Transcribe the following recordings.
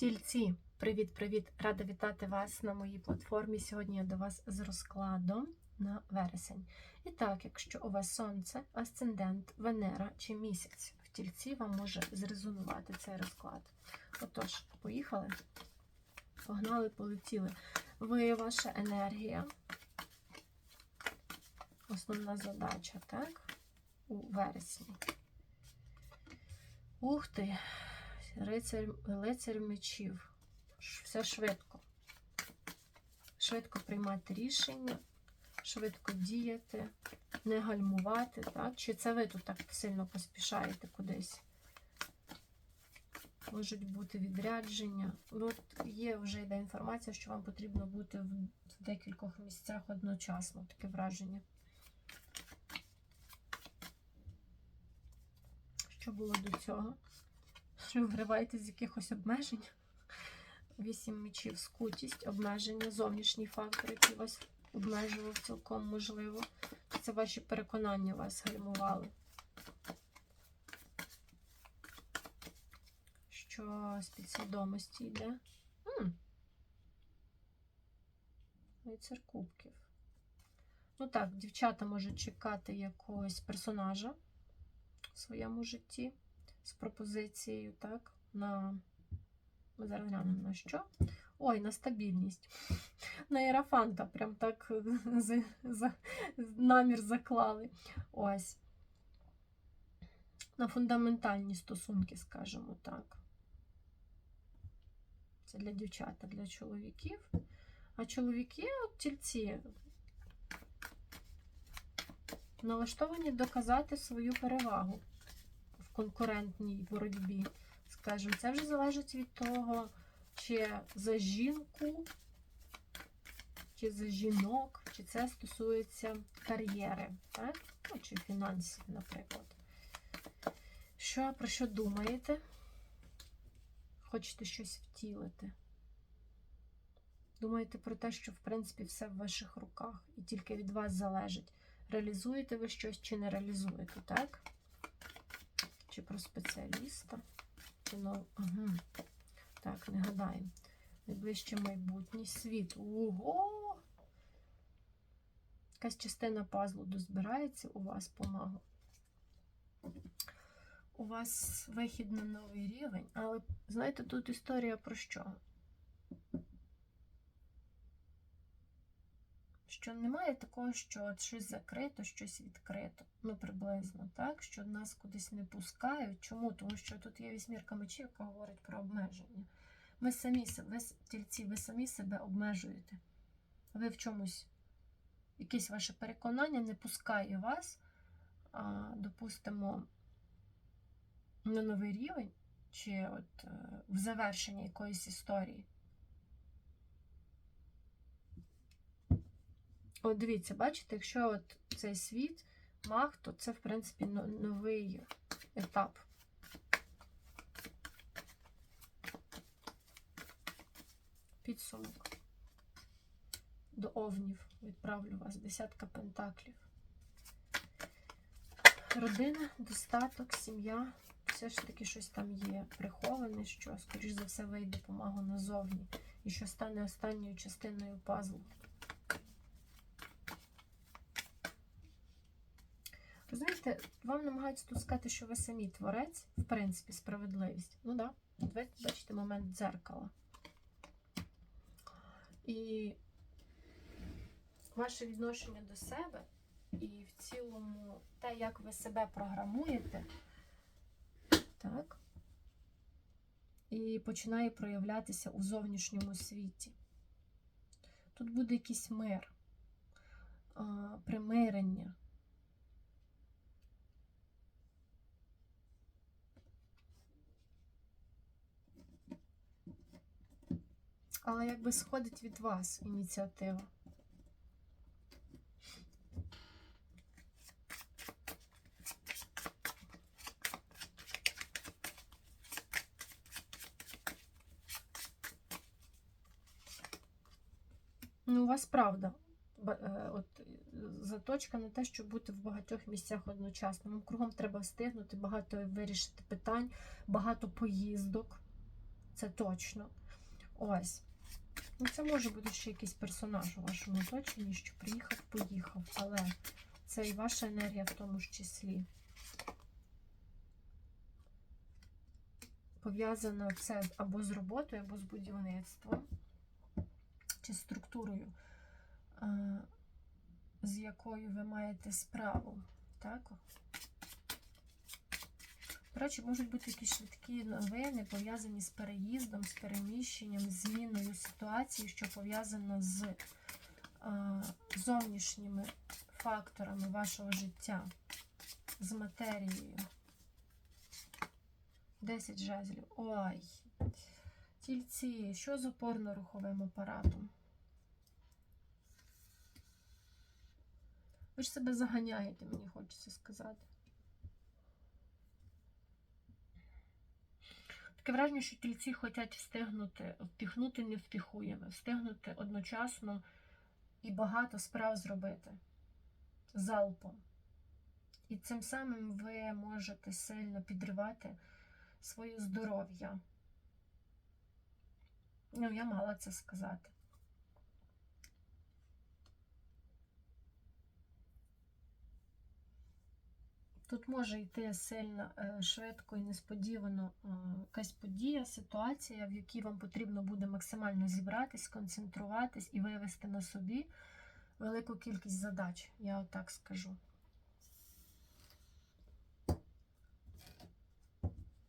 Тільці, привіт-привіт! Рада вітати вас на моїй платформі. Сьогодні я до вас з розкладом на вересень. І так, якщо у вас сонце, асцендент, Венера чи місяць в тільці, вам може зрезонувати цей розклад. Отож, поїхали, погнали, полетіли. Ви ваша енергія. Основна задача, так? У вересні. Ух ти! Рицар, лицар мечів. Все швидко. Швидко приймати рішення, швидко діяти, не гальмувати. Так? Чи це ви тут так сильно поспішаєте кудись? Можуть бути відрядження. Ну, От є вже йде інформація, що вам потрібно бути в декількох місцях одночасно. Таке враження. Що було до цього? Що ви з якихось обмежень. Вісім мечів, скутість, обмеження, зовнішній фактор, який вас обмежував цілком можливо. Це ваші переконання вас гальмували. Що з підсвідомості йде? Лицар кубків. Ну так, дівчата можуть чекати якогось персонажа в своєму житті з пропозицією, так, на. Ми зараз глянемо на що. Ой, на стабільність. На Єрафанта прям так намір заклали. Ось. На фундаментальні стосунки, скажімо так. Це для дівчат, для чоловіків. А чоловіки, от тільці, налаштовані доказати свою перевагу конкурентній боротьбі. Скажімо, це вже залежить від того, чи за жінку, чи за жінок, чи це стосується кар'єри, так? Ну, чи фінансів, наприклад. Що, про що думаєте? Хочете щось втілити? Думаєте про те, що, в принципі, все в ваших руках, і тільки від вас залежить, реалізуєте ви щось чи не реалізуєте, так? Чи про спеціаліста? Угу. Так, не гадаємо. Найближче майбутнє світ. Ого! Якась частина пазлу дозбирається у вас помагу. У вас вихід на новий рівень, але знаєте, тут історія про що? Що немає такого, що щось закрито, щось відкрито. Ну, приблизно, так? Що нас кудись не пускають. Чому? Тому що тут є вісьмірка мечів, яка говорить про обмеження. Ми самі себе, тільці, ви самі себе обмежуєте. Ви в чомусь, якесь ваше переконання не пускає вас, а, допустимо, на новий рівень, чи от е, в завершення якоїсь історії. От дивіться, бачите, якщо от цей світ маг, то це, в принципі, новий етап. Підсумок. До овнів відправлю вас. Десятка пентаклів. Родина, достаток, сім'я. Все ж таки щось там є приховане, що, скоріш за все, вийде допомогу назовні. І що стане останньою частиною пазлу. Розумієте, вам намагаються тут сказати, що ви самі творець, в принципі, справедливість. Ну так, да. бачите момент дзеркала. І ваше відношення до себе, і в цілому те, як ви себе програмуєте, так, і починає проявлятися у зовнішньому світі. Тут буде якийсь мир, примирення. Але якби сходить від вас ініціатива. Ну, у вас правда. Е, От заточка на те, щоб бути в багатьох місцях одночасно. Вам кругом треба встигнути, багато вирішити питань, багато поїздок. Це точно. Ось. Ну, це може бути ще якийсь персонаж у вашому оточенні, що приїхав, поїхав. Але це і ваша енергія в тому ж числі. Пов'язано це або з роботою, або з будівництвом, чи структурою, е, з якою ви маєте справу. Так? Речі, можуть бути якісь швидкі новини, пов'язані з переїздом, з переміщенням, з зміною ситуації, що пов'язано з е, зовнішніми факторами вашого життя, з матерією. 10 жезлів. Ой. Тільці, що з опорно-руховим апаратом? Ви ж себе заганяєте, мені хочеться сказати. Таке враження, що тільці хочуть встигнути, впіхнути не впіхуємо, встигнути одночасно і багато справ зробити залпом. І цим самим ви можете сильно підривати своє здоров'я. Ну, я мала це сказати. Тут може йти сильно е, швидко і несподівано е, якась подія, ситуація, в якій вам потрібно буде максимально зібратись, сконцентруватись і вивести на собі велику кількість задач, я отак скажу.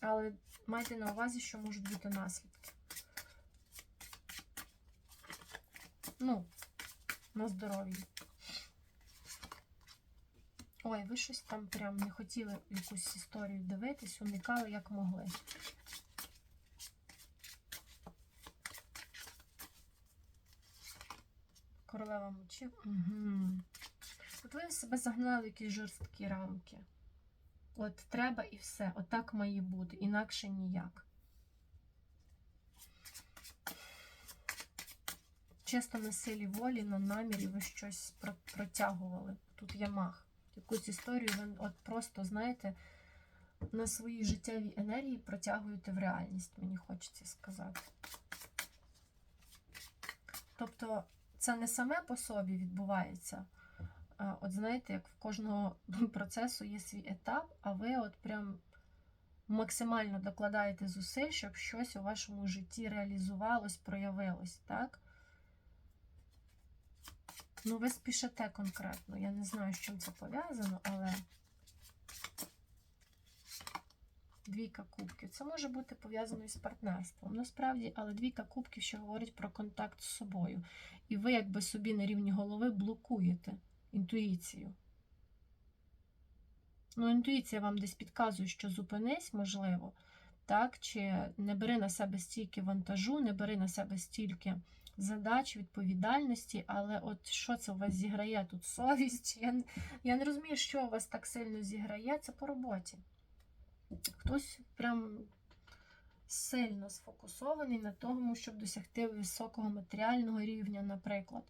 Але майте на увазі, що можуть бути наслідки. Ну, на здоров'я. Ой, ви щось там прям не хотіли якусь історію дивитись, уникали як могли. Королева мечів. Угу. От ви себе загнали в якісь жорсткі рамки. От треба і все. Отак має бути, інакше ніяк. Чисто на силі волі, на намірі ви щось протягували. Тут є мах. Якусь історію ви от просто, знаєте, на своїй життєвій енергії протягуєте в реальність, мені хочеться сказати. Тобто, це не саме по собі відбувається. От знаєте, як в кожного процесу є свій етап, а ви от прям максимально докладаєте зусиль, щоб щось у вашому житті реалізувалось, проявилось, так? Ну, ви спішите конкретно. Я не знаю, з чим це пов'язано, але двійка кубків. Це може бути пов'язано із партнерством. Насправді, але двійка кубків ще говорить про контакт з собою. І ви, якби собі на рівні голови, блокуєте інтуїцію. Ну, інтуїція вам десь підказує, що зупинись, можливо, так? Чи не бери на себе стільки вантажу, не бери на себе стільки задач, відповідальності, але от що це у вас зіграє тут? Совість? Я, я не розумію, що у вас так сильно зіграє, це по роботі. Хтось прям сильно сфокусований на тому, щоб досягти високого матеріального рівня, наприклад.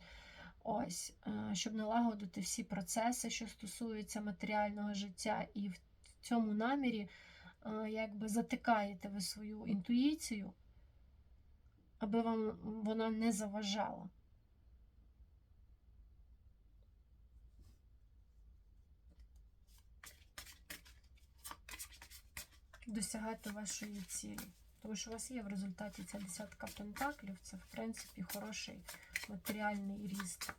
Ось, е, щоб налагодити всі процеси, що стосуються матеріального життя, і в цьому намірі е, якби затикаєте ви свою інтуїцію, аби вам вона не заважала. Досягати вашої цілі. Тому що у вас є в результаті ця десятка пентаклів, це, в принципі, хороший матеріальний ріст.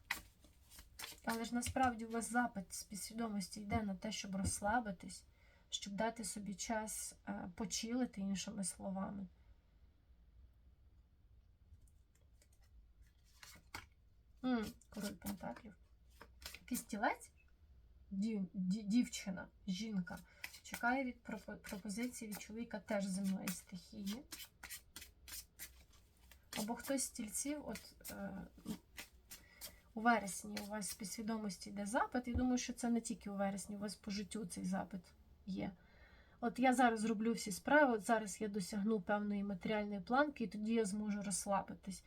Але ж насправді у вас запит з підсвідомості йде на те, щоб розслабитись, щоб дати собі час е, почилити, іншими словами. Король Пентаклів. Якийсь тілець? Дівчина, жінка. Чекає від пропозиції від чоловіка теж земної стихії. Або хтось з стільців, от е, у вересні у вас в підсвідомості йде запит. Я думаю, що це не тільки у вересні, у вас по життю цей запит є. От я зараз зроблю всі справи, от зараз я досягну певної матеріальної планки, і тоді я зможу розслабитись.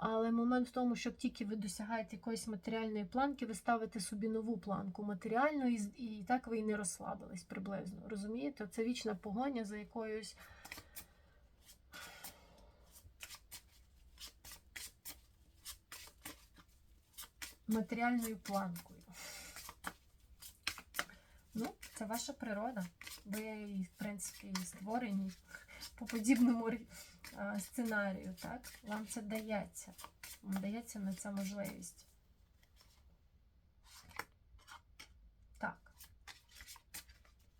Але момент в тому, щоб тільки ви досягаєте якоїсь матеріальної планки, ви ставите собі нову планку матеріальну, і і так ви і не розслабились приблизно. Розумієте? Це вічна погоня за якоюсь. Матеріальною планкою. Ну, це ваша природа. Ви, в принципі, створені по подібному сценарію, так? Вам це дається. Вам дається на це можливість. Так.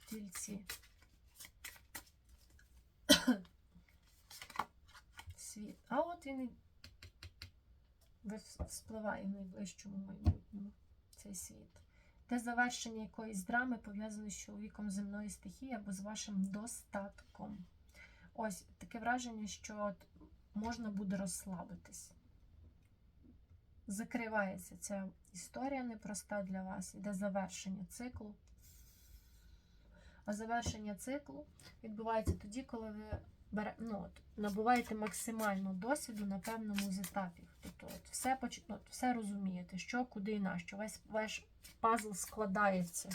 Тільці. Світ. А от він і вспливає в найближчому майбутньому цей світ. Те завершення якоїсь драми пов'язане з чоловіком земної стихії або з вашим достатком. Ось таке враження, що можна буде розслабитись. Закривається ця історія непроста для вас, іде завершення циклу. А завершення циклу відбувається тоді, коли ви бере, ну, от, набуваєте максимально досвіду на певному з етапів. Тобто от, все, от, все розумієте, що, куди і на що. Весь ваш пазл складається.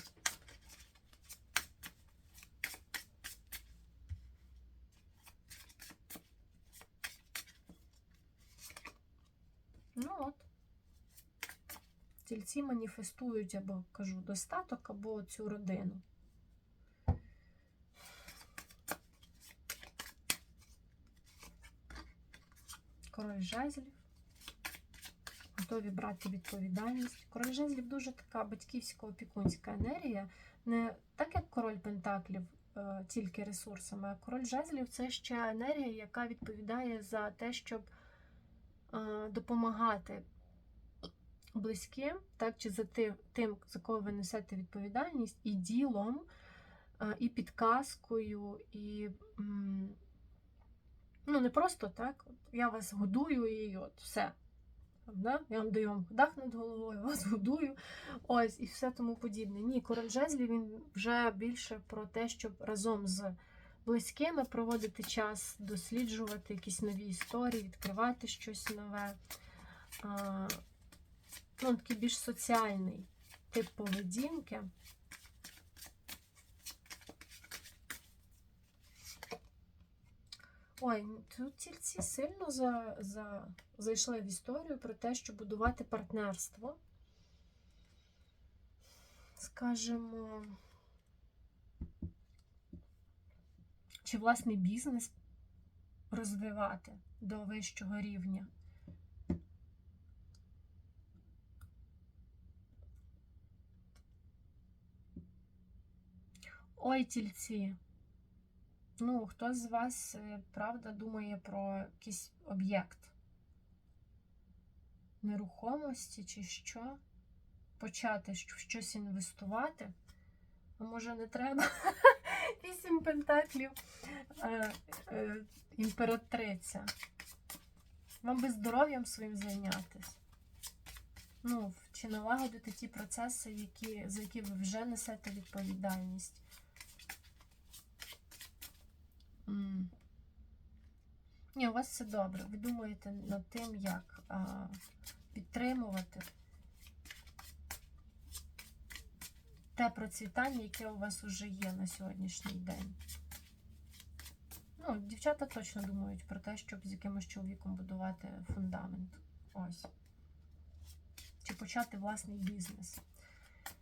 Ну от. Тільці маніфестують або кажу достаток, або цю родину. Король жезлів. Готові брати відповідальність. Король жезлів дуже така батьківсько-опікунська енергія. Не так, як король Пентаклів, е, тільки ресурсами, а король жезлів це ще енергія, яка відповідає за те, щоб допомагати близьким, так, чи за тим, тим, за кого ви несете відповідальність, і ділом, е, і підказкою, і. Ну, не просто так. От я вас годую і от все. Да? Я вам даю вам дах над головою, вас годую. Ось, і все тому подібне. Ні, король жезлів він вже більше про те, щоб разом з близькими проводити час, досліджувати якісь нові історії, відкривати щось нове. Ну, такий більш соціальний тип поведінки. Ой, тут тільці сильно за, за, зайшли в історію про те, що будувати партнерство. Скажімо, чи власний бізнес розвивати до вищого рівня. Ой, тільці. Ну, хто з вас, е, правда, думає про якийсь об'єкт нерухомості чи що? Почати щось інвестувати? А може не треба? Вісім пентаклів е, е, імператриця. Вам би здоров'ям своїм зайнятися. Ну, чи налагодити ті процеси, які, за які ви вже несете відповідальність. М. Ні, у вас все добре. Ви думаєте над тим, як а, підтримувати те процвітання, яке у вас вже є на сьогоднішній день. Ну, дівчата точно думають про те, щоб з якимось чоловіком будувати фундамент. Ось. Чи почати власний бізнес.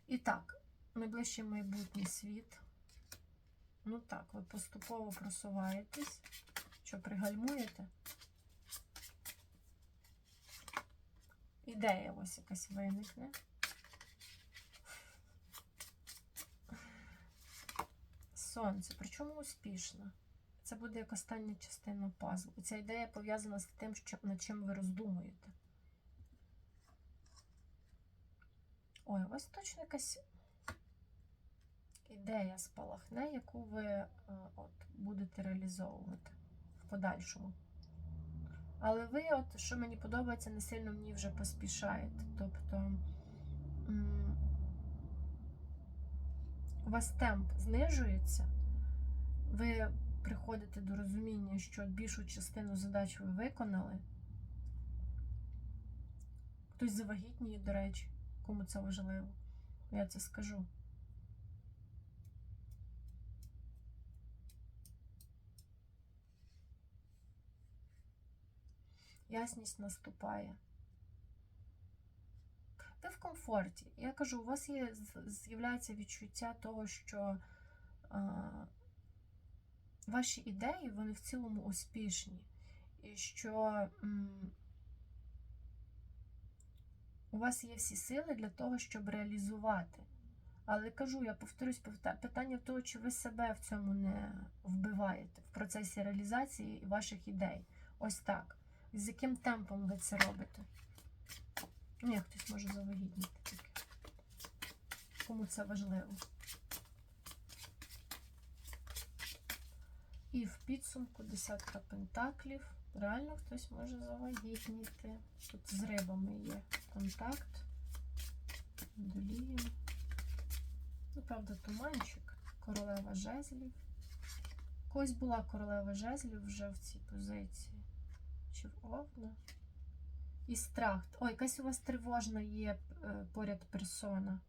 І так, найближчий майбутній світ. Ну так, ви поступово просуваєтесь. Що пригальмуєте? Ідея ось якась виникне. Сонце. Причому успішно. Це буде як остання частина пазлу. Ця ідея пов'язана з тим, що, над чим ви роздумуєте. Ой, у вас точно якась ідея спалахне, яку ви е, от, будете реалізовувати в подальшому. Але ви, от, що мені подобається, не сильно ній вже поспішаєте. Тобто у вас темп знижується, ви приходите до розуміння, що більшу частину задач ви виконали. Хтось завагітніє, до речі, кому це важливо. Я це скажу. Ясність наступає. Ви в комфорті. Я кажу, у вас є з'являється відчуття того, що а, ваші ідеї вони в цілому успішні. І що м, у вас є всі сили для того, щоб реалізувати. Але кажу, я повторюсь, питання в того, чи ви себе в цьому не вбиваєте в процесі реалізації ваших ідей. Ось так. З яким темпом ви це робите? Ні, хтось може завагітніти таке. Кому це важливо. І в підсумку десятка пентаклів. Реально хтось може завагітніти. Тут з рибами є контакт. Водолієм. Ну, правда, туманчик. Королева жезлів. Когось була королева жезлів вже в цій позиції. Чи в Овна? І страх. Ой, якась у вас тривожна є е, поряд персона.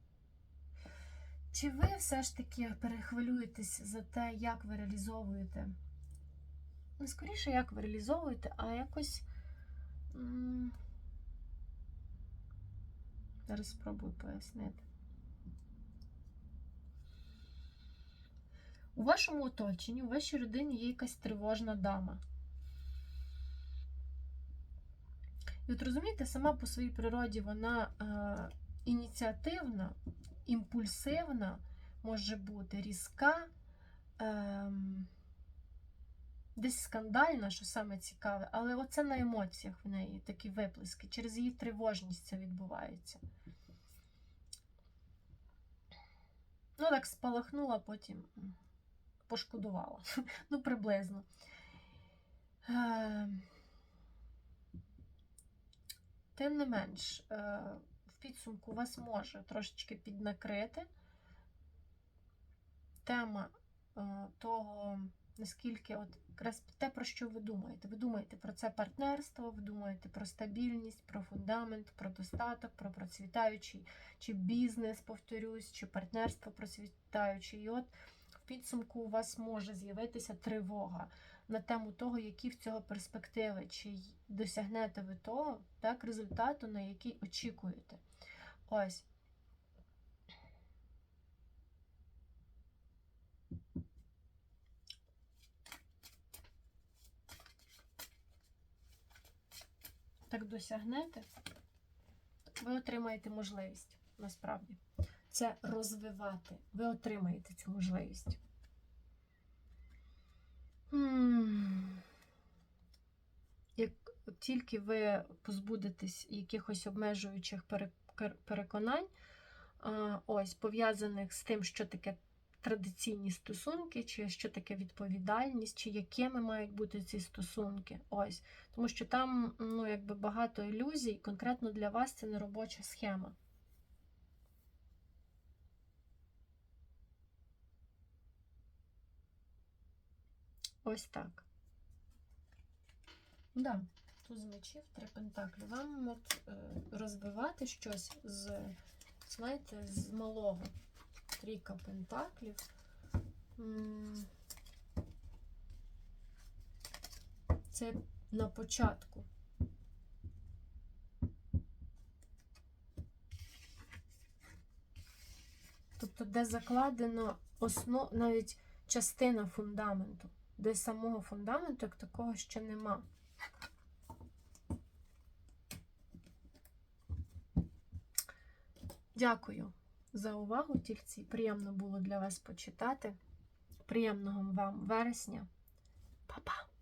Чи ви все ж таки перехвилюєтесь за те, як ви реалізовуєте? Не скоріше, як ви реалізовуєте, а якось. Зараз спробую пояснити. У вашому оточенні, у вашій родині є якась тривожна дама. І от розумієте, сама по своїй природі вона е, ініціативна, імпульсивна, може бути різка, е, десь скандальна, що саме цікаве, але оце на емоціях в неї такі виплески. Через її тривожність це відбувається. Ну, так спалахнула, потім пошкодувала. Ну, приблизно. Е, Тим не менш, е, в підсумку вас може трошечки піднакрити тема е, того, наскільки от якраз те, про що ви думаєте. Ви думаєте про це партнерство, ви думаєте про стабільність, про фундамент, про достаток, про процвітаючий чи бізнес, повторюсь, чи партнерство процвітаюче. І от підсумку у вас може з'явитися тривога на тему того, які в цього перспективи, чи досягнете ви того так, результату, на який очікуєте. Ось. Так досягнете, ви отримаєте можливість насправді це розвивати. Ви отримаєте цю можливість. Як тільки ви позбудетесь якихось обмежуючих переконань, ось пов'язаних з тим, що таке традиційні стосунки, чи що таке відповідальність, чи якими мають бути ці стосунки. Ось. Тому що там ну, якби багато ілюзій, конкретно для вас це не робоча схема. Ось так. Да, туз мечів, три пентаклі. Вам от, е, розвивати щось з, знаєте, з малого. Трійка пентаклів. Це на початку. Тобто, де закладено основ, навіть частина фундаменту, де самого фундаменту як такого ще нема. Дякую за увагу, тільці. Приємно було для вас почитати. Приємного вам вересня. Па-па!